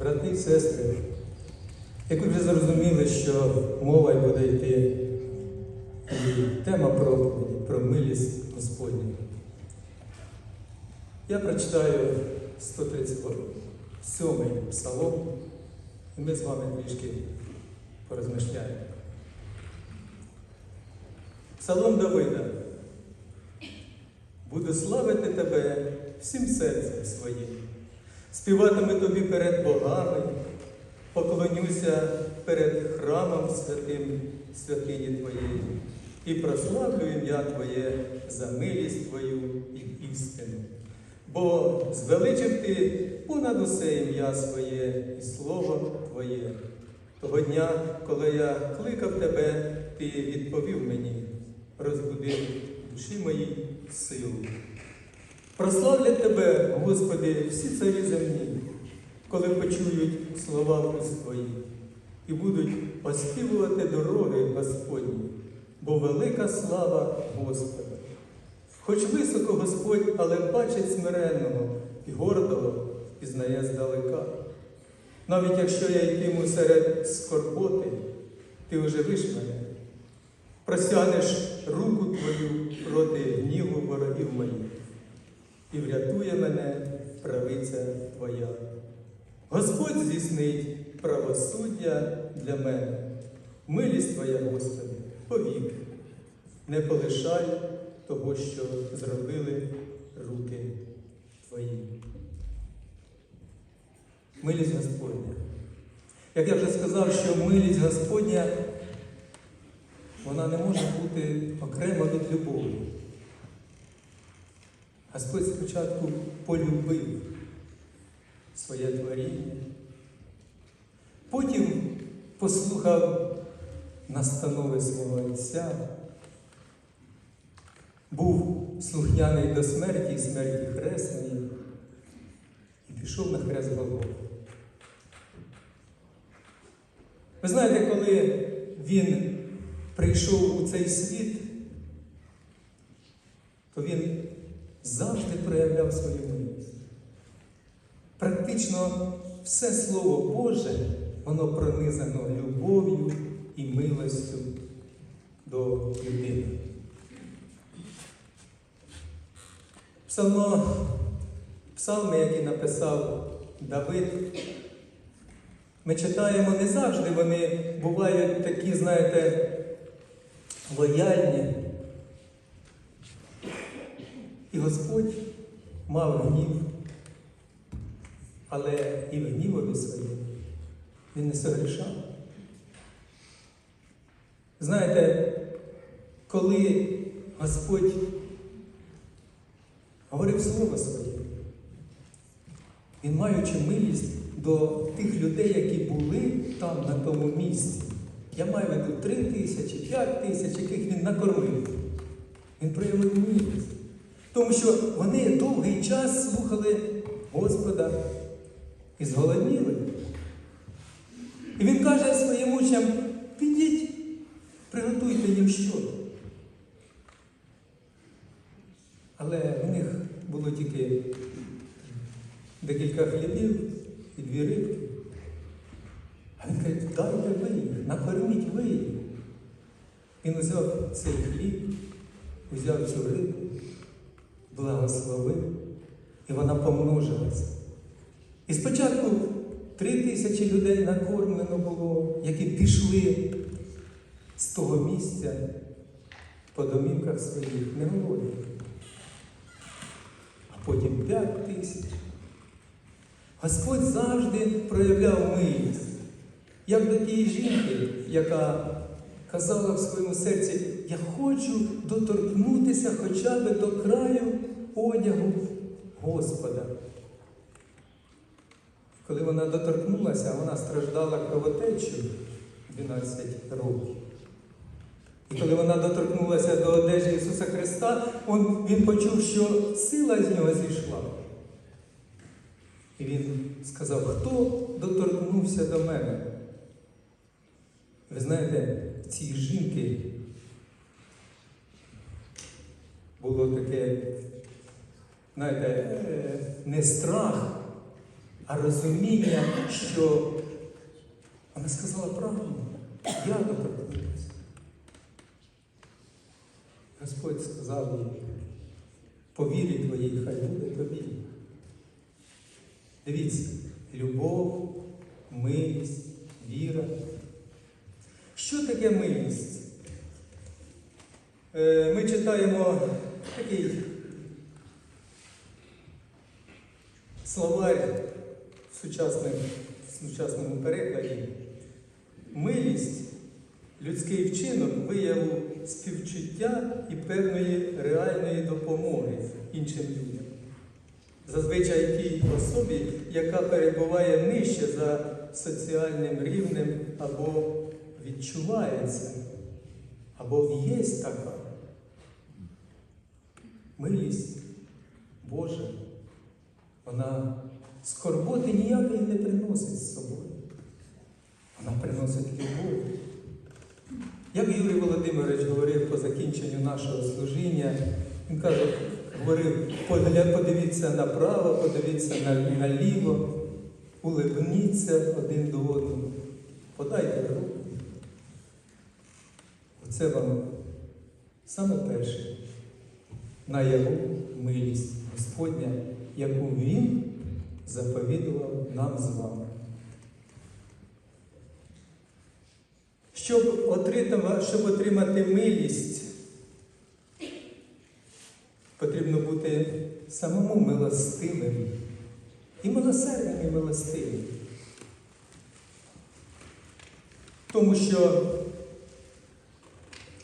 брати і сестри, як ви вже зрозуміли, що мова буде йти і тема проповіді про милість Господню. Я прочитаю 137 псалом, і ми з вами трішки порозмишляємо. Псалом Давида. Буду славити тебе всім серцем своїм, співатиму тобі перед богами, поклонюся перед храмом святим святині Твоєї і прославлю ім'я Твоє за милість Твою і істину. Бо звеличив ти понад усе ім'я своє і слово Твоє. Того дня, коли я кликав тебе, ти відповів мені, розбудив душі моїй силу. Прославлять тебе, Господи, всі царі земні, коли почують слова Твої, і будуть оспівувати дороги Господні, бо велика слава Господа. Хоч високо Господь, але бачить смиренного і гордого пізнає здалека. Навіть якщо я йтиму серед скорботи, ти оживиш мене, простягнеш руку твою проти гніву ворогів моїх, і врятує мене правиця Твоя. Господь здійснить правосуддя для мене, милість Твоя, Господи, повік, не полишай того, що зробили руки Твої. Милість Господня. Як я вже сказав, що милість Господня, вона не може бути окремо від любові. Господь спочатку полюбив своє творіння, потім послухав настанови свого Отця, був слухняний до смерті і смерті хресної і пішов на хрест Голгофи. Ви знаєте, коли він прийшов у цей світ, то він завжди проявляв свою милість. Практично все Слово Боже, воно пронизано любов'ю і милостю до людини. Псалмо, псалми, які написав Давид, ми читаємо не завжди, вони бувають такі, знаєте, лояльні. І Господь мав гнів, але і в гнівові своєму він не согрішав. Знаєте, коли Господь говорив слово своє, він маючи милість до тих людей, які були там, на тому місці. Я маю в виду три тисячі, п'ять тисяч, яких він накормив. Він проявив милість. Тому що вони довгий час слухали Господа і зголодніли. І він каже своїм учням, підіть, приготуйте їм що. Але в них було тільки декілька хлібів і дві рибки. А він каже, дайте ви накорміть ви. Він взяв цей хліб, взяв цю рибу, благословив, і вона помножилася. І спочатку три тисячі людей накормлено було, які пішли з того місця по домівках своїх, не. А потім п'ять тисяч. Господь завжди проявляв милість. Як до тієї жінки, яка казала в своєму серці, я хочу доторкнутися хоча б до краю одягу Господа. Коли вона доторкнулася, вона страждала кровотечею 12 років. І коли вона доторкнулася до одежі Ісуса Христа, он, він почув, що сила з нього зійшла. І він сказав, хто доторкнувся до мене? Ви знаєте, цій жінки було таке, знаєте, е, не страх, а розуміння, що вона сказала правду, я доторкнуся. Господь сказав їй, по вірі твоїй хай буде тобі. Дивіться, любов, милість, віра. Що таке милість? Е, Ми читаємо такий словарь в сучасному, в сучасному перекладі. Милість людський вчинок вияву співчуття і певної реальної допомоги іншим людям. Зазвичай тій особі, яка перебуває нижче за соціальним рівнем або відчувається, або є така. Милість Божа, вона скорботи ніякої не приносить з собою. Вона приносить любов. Як Юрій Володимирович говорив по закінченню нашого служіння, він каже, говорив, подивіться направо, подивіться наліво, улибніться один до одного, подайте руку. Оце вам саме перше наяву милість Господня, яку Він заповідував нам з вами. Щоб отримати, щоб отримати милість, потрібно бути самому милостивим. І милосердним, і милостивим. Тому що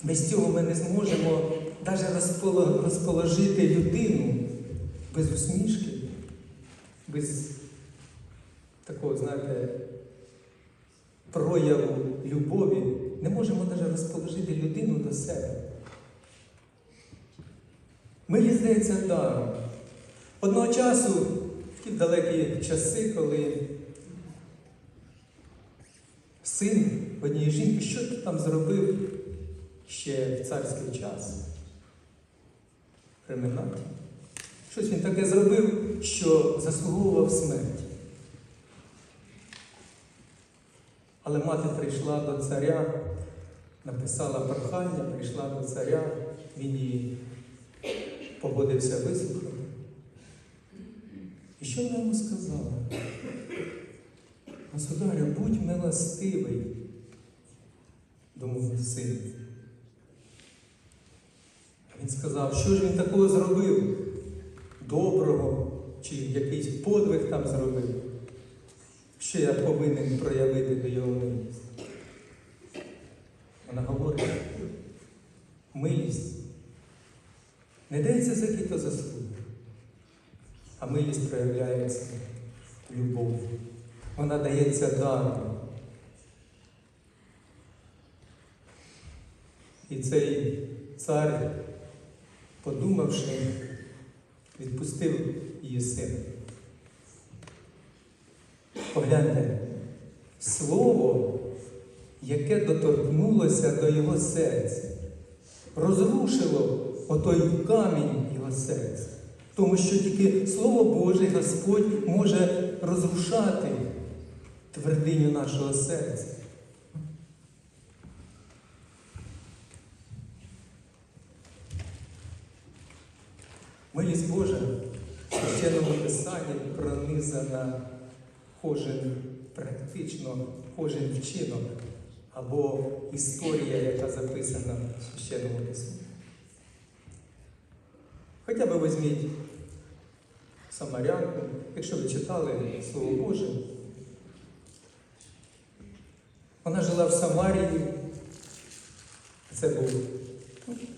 без цього ми не зможемо навіть розположити людину без усмішки, без такого, знаєте, прояву любові. Не можемо навіть розположити людину до себе. Милість здається даром. Одного часу, в ті далекі часи, коли син однієї жінки, що ти там зробив ще в царський час? Кримінальний. Щось він таке зробив, що заслуговував смерть. Але мати прийшла до царя, написала прохання, прийшла до царя, він її погодився вислухати. І що вона йому сказала? Государю, будь милостивий, думав син. Він сказав, що ж він такого зробив? Доброго, чи якийсь подвиг там зробив, що я повинен проявити до його милість. Вона говорить, милість не дається за які-то заслуги, а милість проявляється любов. Вона дається даром. І цей цар, подумавши, відпустив її сина. Погляньте, слово, яке доторкнулося до його серця, розрушило отой камінь його серця. Тому що тільки Слово Боже, Господь може розрушати твердиню нашого серця. Милість Божа в священному писанні пронизана кожен практично кожен вчинок або історія, яка записана в священному писанні. Хоча б візьміть Самарянку, якщо ви читали Слово Боже. Вона жила в Самарії. Це був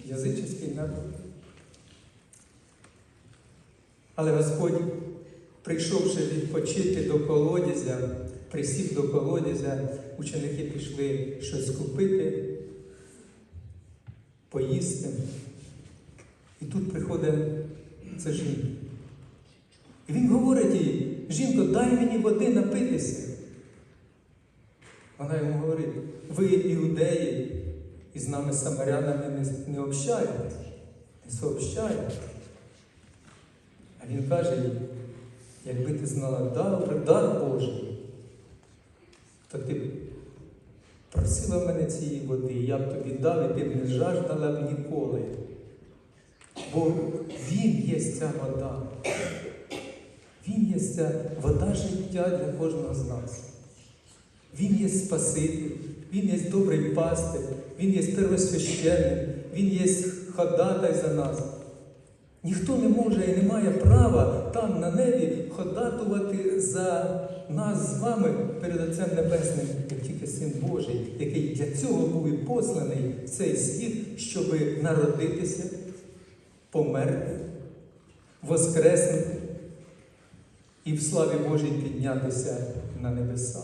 язичний народ. Але Господь, прийшовши відпочити до колодязя, присів до колодязя, ученики пішли щось купити, поїсти. І тут приходить ця жінка. І він говорить їй, жінко, дай мені води напитися. Вона йому говорить, ви іудеї, і з нами самарянами не, не общаєтесь, не сообщаєте. Він каже їй, якби ти знала дар, дар Божий, то ти б просила мене цієї води, я б тобі дав, і ти б не жаждала б ніколи. Бо Він є ця вода. Він є ця вода життя для кожного з нас. Він є Спаситель, Він є добрий пастир, Він є первосвященник, Він є ходатай за нас. Ніхто не може і не має права там на небі ходатувати за нас з вами перед Отцем Небесним, як тільки Син Божий, який для цього був і посланий в цей світ, щоб народитися, померти, воскреснути і в славі Божій піднятися на небеса.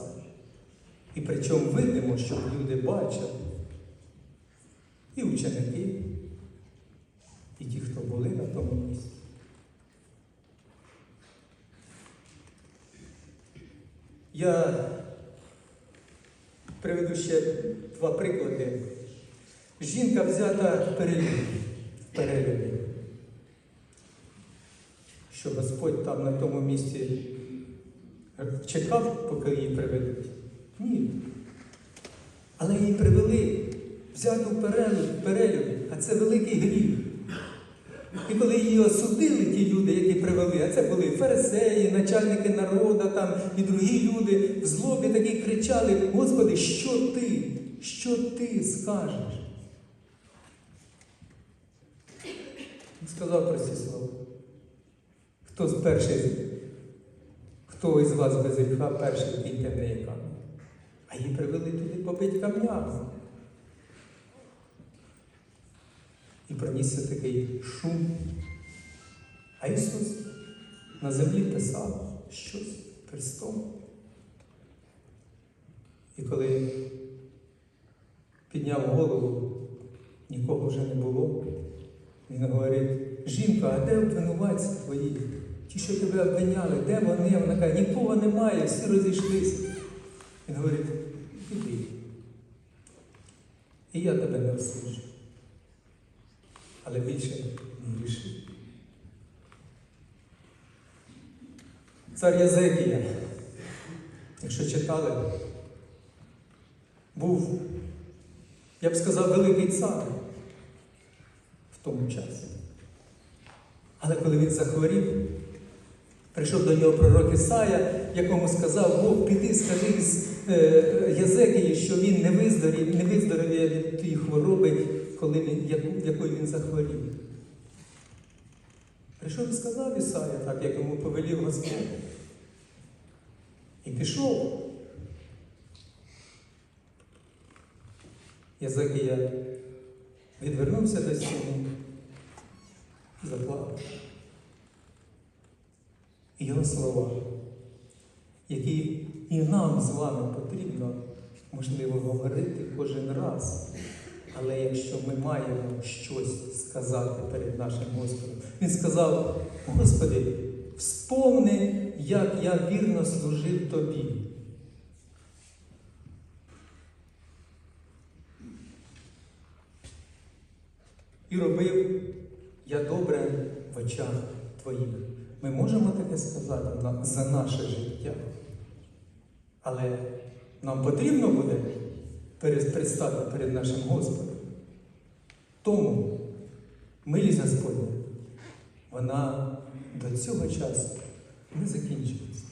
І причому видимо, щоб люди бачили, і ученики, і ті, хто були на тому місці. Я приведу ще два приклади. Жінка взята в перелюбі, що Господь там на тому місці чекав, поки її приведуть. Ні. Але її привели, взяту в перелюб, а це великий гріх. І коли її осудили, ті люди, які привели, а це були фарисеї, начальники народу там, і другі люди, в злобі такі кричали: Господи, що ти? Що ти скажеш? Він сказав прості слова. Хто з перший, хто із вас без гріха перший піде в камінь? А її привели туди побить камнями. І пронісся такий шум. А Ісус на землі писав щось перстом. І коли підняв голову, нікого вже не було. Він говорить, жінка, а де обвинуватці твої? Ті, що тебе обвиняли, де вони? Вона каже, нікого немає, всі розійшлися. Він говорить, іди. І я тебе не осуджу. Але більше не гріши. Цар Язекія, якщо читали, був, я б сказав, великий цар в тому часі. Але коли він захворів, прийшов до нього пророк Ісая, якому сказав, Бог, піди, скажи з е, Язекії, що він не виздорів, не виздоровіє від тієї хвороби, коли він, яку, якою він захворів. Прийшов і сказав Ісая, так, як йому повелів Господь. І пішов. Язекія відвернувся до стіни заплакав. Його слова, які і нам з вами потрібно, можливо, говорити кожен раз. Але якщо ми маємо щось сказати перед нашим Господом, Він сказав, Господи, вспомни, як я вірно служив Тобі. І робив я добре в очах Твоїх. Ми можемо таке сказати за наше життя. Але нам потрібно буде предстати перед нашим Господом. Тому милість Господня, вона до цього часу не закінчується.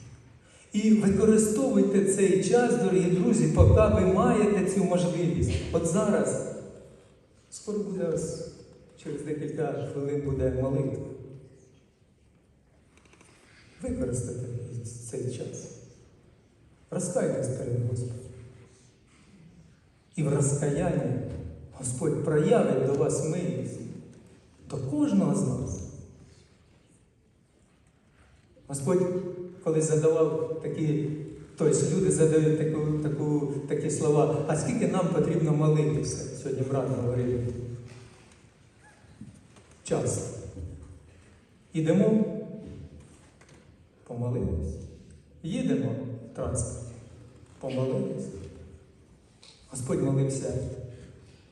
І використовуйте цей час, дорогі друзі, поки ви маєте цю можливість. От зараз, скоро буде через декілька хвилин буде молитва. Використайте цей час. Розкайтесь перед Господом. І в розкаянні Господь проявить до вас милість, до кожного з нас. Господь колись задавав такі, тобто люди задають таку, таку, такі слова, а скільки нам потрібно молитися? Сьогодні брат говорив. Час. Ідемо, помолились. Їдемо в транспорті, помолились. Господь молився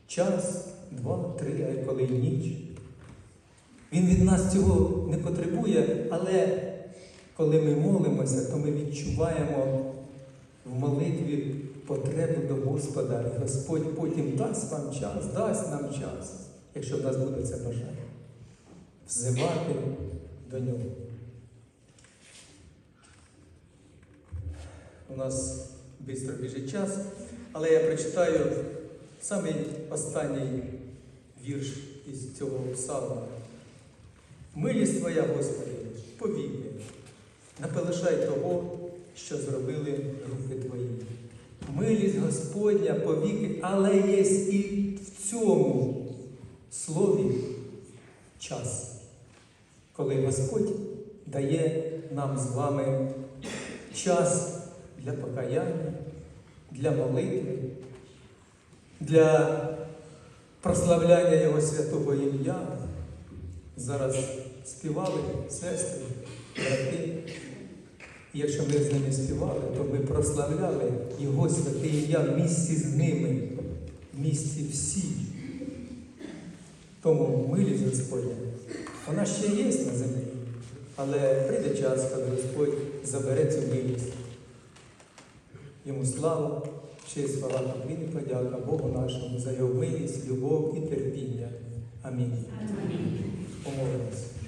час, два, три, а коли й ніч. Він від нас цього не потребує, але Коли ми молимося, то ми відчуваємо в молитві потребу до Господа. І Господь потім дасть вам час, дасть нам час, якщо в нас буде це бажання, взивати до нього. У нас швидко біжить час, але я прочитаю самий останній вірш із цього псалма. Милість Твоя, Господи, повіки, не полишай того, що зробили руки Твої. Милість Господня повіки, але є і в цьому слові час, коли Господь дає нам з вами час для покаяння, для молитви, для прославляння Його святого ім'я. Зараз співали сестри, брати. І якщо ми з ними співали, то ми прославляли Його святе ім'я в місті з ними, в місті всі. Тому милість Господня, вона ще є на землі, але прийде час, коли Господь забере цю милість. Йому слава, честь, слава і подяка Богу нашому за його милість, любов і терпіння. Амінь. Помолимось.